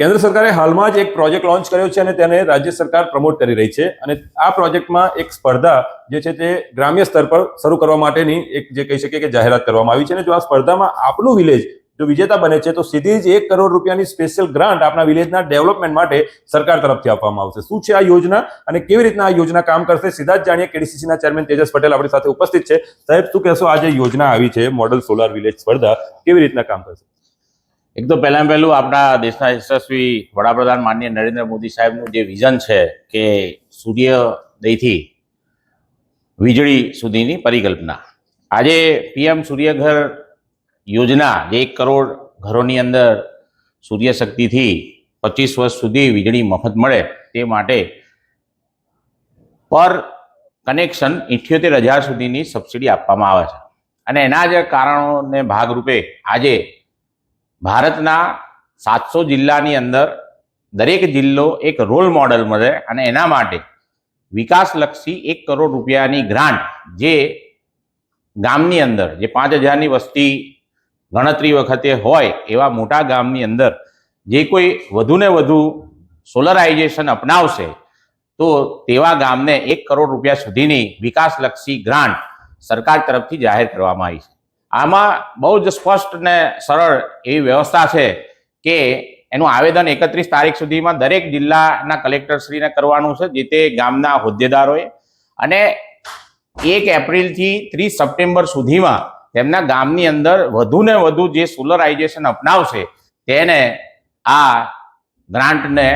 કેન્દ્ર સરકારે હાલમાં જ એક પ્રોજેક્ટ લોન્ચ કર્યો છે અને તેને રાજ્ય સરકાર પ્રમોટ કરી રહી છે. અને આ પ્રોજેક્ટમાં એક સ્પર્ધા જે છે તે ગ્રામ્ય સ્તર પર શરૂ કરવા માટેની એક જે કહી શકીએ કે જાહેરાત કરવામાં આવી છે. અને જો આ સ્પર્ધામાં આપનું વિલેજ જો વિજેતા બને છે, તો સીધી જ એક કરોડ રૂપિયાની સ્પેશિયલ ગ્રાન્ટ આપણા વિલેજના ડેવલપમેન્ટ માટે સરકાર તરફથી આપવામાં આવશે. શું છે આ યોજના અને કેવી રીતના આ યોજના કામ કરશે? સીધા જ જાણીએ કેડીસીસીના ચેરમેન તેજસ પટેલ આપણી સાથે ઉપસ્થિત છે. સાહેબ, શું કહેશો આ જે યોજના આવી છે, મોડલ સોલાર વિલેજ સ્પર્ધા, કેવી રીતના કામ કરશે? એક તો પહેલાં પહેલું આપણા દેશના યશસ્વી વડાપ્રધાન માનનીય નરેન્દ્ર મોદી સાહેબનું જે વિઝન છે કે સૂર્યોદયથી વીજળી સુધીની પરિકલ્પના. આજે પીએમ સૂર્યઘર યોજના જે એક કરોડ ઘરોની અંદર સૂર્યશક્તિથી પચીસ વર્ષ સુધી વીજળી મફત મળે તે માટે પર કનેક્શન ઇઠ્યોતેર હજાર સુધીની સબસિડી આપવામાં આવે છે. અને એના જ કારણોને ભાગરૂપે આજે ભારતના સાતસો જિલ્લાની અંદર દરેક જિલ્લો એક રોલ મોડલ મળે અને એના માટે વિકાસલક્ષી એક કરોડ રૂપિયાની ગ્રાન્ટ જે ગામની અંદર, જે પાંચ હજારની વસ્તી ગણતરી વખતે હોય એવા મોટા ગામની અંદર જે કોઈ વધુને વધુ સોલરાઇઝેશન અપનાવશે, તો તેવા ગામને એક કરોડ રૂપિયા સુધીની વિકાસલક્ષી ગ્રાન્ટ સરકાર તરફથી જાહેર કરવામાં આવી છે. આમાં બહુ જ સ્પષ્ટ ને સરળ એવી વ્યવસ્થા છે કે એનું આવેદન એકત્રીસ તારીખ સુધીમાં દરેક જિલ્લાના કલેક્ટરશ્રીને કરવાનું છે, જે તે ગામના હોદ્દેદારોએ. અને એક એપ્રિલથી ત્રીસ સપ્ટેમ્બર સુધીમાં તેમના ગામની અંદર વધુને વધુ જે સોલરાઇઝેશન અપનાવશે, તેને આ ગ્રાન્ટને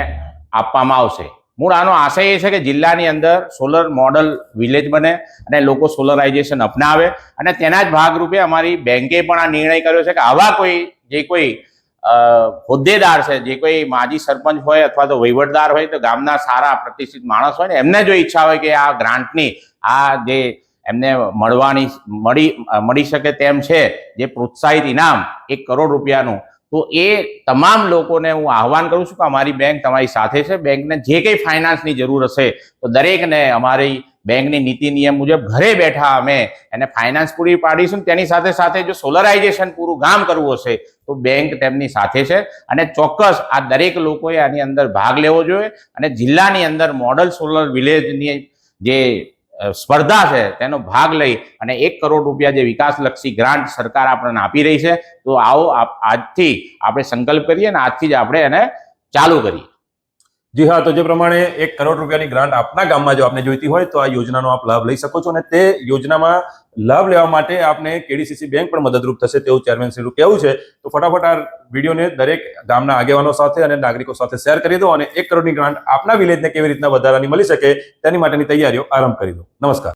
આપવામાં આવશે. મૂળ આનો આશય એ છે કે જિલ્લાની અંદર સોલર મોડલ વિલેજ બને અને લોકો સોલરાઇઝેશન અપનાવે. અને તેના જ ભાગરૂપે અમારી બેંકે પણ આ નિર્ણય કર્યો છે કે આવા કોઈ, જે કોઈ હોદ્દેદાર છે, જે કોઈ માજી સરપંચ હોય અથવા તો વહીવટદાર હોય, તો ગામના સારા પ્રતિષ્ઠિત માણસ હોય ને, એમને જો ઈચ્છા હોય કે આ ગ્રાન્ટની આ જે એમને મળવાની, મળી મળી શકે તેમ છે, જે પ્રોત્સાહિત ઇનામ એક કરોડ રૂપિયાનું તો એ તમામ લોકોને હું આહવાન કરું છું કે અમારી બેંક તમારી સાથે છે. બેંકને જે કંઈ ફાઇનાન્સની જરૂર હશે, તો દરેકને અમારી બેંકની નીતિ નિયમ મુજબ ઘરે બેઠા અમે એને ફાઇનાન્સ પૂરી પાડીશું. તેની સાથે સાથે જો સોલરાઇઝેશન પૂરું ગામ કરવું હશે, તો બેંક તેમની સાથે છે. અને ચોક્કસ આ દરેક લોકોએ આની અંદર ભાગ લેવો જોઈએ. અને જિલ્લાની અંદર મોડલ સોલર વિલેજની જે સ્પર્ધા છે, તેનો ભાગ લઈ અને એક કરોડ રૂપિયા જે વિકાસલક્ષી ગ્રાન્ટ સરકાર આપણને આપી રહી છે, તો આવો આજથી આપણે સંકલ્પ કરીએ અને આજથી જ આપણે એને ચાલુ કરીએ. જી હા, તો જે પ્રમાણે એક કરોડ રૂપિયાની ગ્રાન્ટ આપના ગામમાં જો આપને જોઈતી હોય, તો આ યોજનાનો આપ લાભ લઈ શકો છો અને તે યોજનામાં લાભ લેવા માટે આપને કેડીસીસી બેંક પણ મદદરૂપ થશે તેવું ચેરમેન શ્રીનું કહેવું છે. તો ફટાફટ આ વિડીયોને દરેક ગામના આગેવાનો સાથે અને નાગરિકો સાથે શેર કરી દો અને એક કરોડની ગ્રાન્ટ આપના વિલેજને કેવી રીતના વધારાની મળી શકે તેની માટેની તૈયારીઓ આરંભ કરી દો. નમસ્કાર.